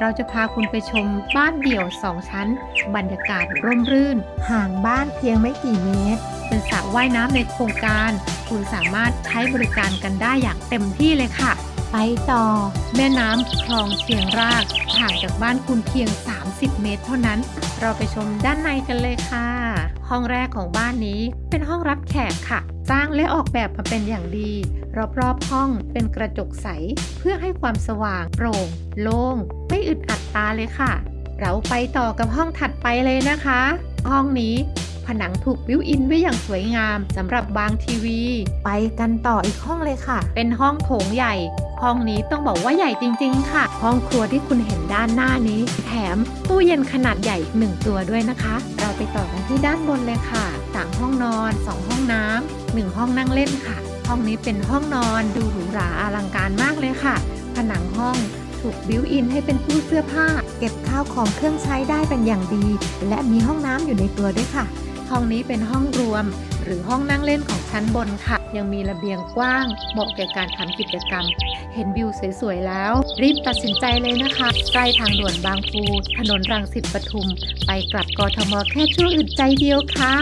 เราจะพาคุณไปชมบ้านเดี่ยวสองชั้น บรรยากาศร่มรื่น ห่างบ้านเพียงไม่กี่เมตร เป็นสระว่ายน้ำในโครงการ คุณสามารถใช้บริการกันได้อย่างเต็มที่เลยค่ะ ไปต่อ แม่น้ำคลองเชียงรากห่างจากบ้านคุณเพียง 30 เมตรเท่านั้น เราไปชมด้านในกันเลยค่ะ ห้องแรกของบ้านนี้เป็นห้องรับแขกค่ะ สร้างและออกแบบมาเป็นอย่างดี รอบๆห้องเป็นกระจกใส เพื่อให้ความสว่างโปร่ง โล่ง ไม่อึดอัดตาเลยค่ะ เราไปต่อกับห้องถัดไปเลยนะคะ ห้องนี้ ผนังถูกบิวอินไว้อย่างสวยงามสำหรับบางทีวี ไปกันต่ออีกห้องเลยค่ะ เป็นห้องโถงใหญ่ ห้องนี้ต้องบอกว่าใหญ่จริง ๆ ค่ะ ห้องครัวที่คุณเห็นด้านหน้านี้ แถมตู้เย็นขนาดใหญ่อีกหนึ่งตัวด้วยนะคะ เราไปต่อกันที่ด้านบนเลยค่ะสามห้องนอนสองห้องน้ำหนึ่งห้องนั่งเล่นค่ะ ห้องนี้เป็นห้องนอนดูหรูหราอลังการมากเลยค่ะ ผนังห้องถูกบิวอินให้เป็นตู้เสื้อผ้า เก็บข้าวของเครื่องใช้ได้เป็นอย่างดี และมีห้องน้ำอยู่ในตัวด้วยค่ะ ห้องนี้เป็นห้องรวม หรือห้องนั่งเล่นของชั้นบนค่ะ ยังมีระเบียงกว้าง เหมาะแก่การทำกิจกรรม เห็นวิวสวยๆแล้ว รีบตัดสินใจเลยนะคะ ใกล้ทางด่วนบางปูถนนรังสิตปทุม ไปกลับกทมแค่ชั่วอึดใจเดียวค่ะ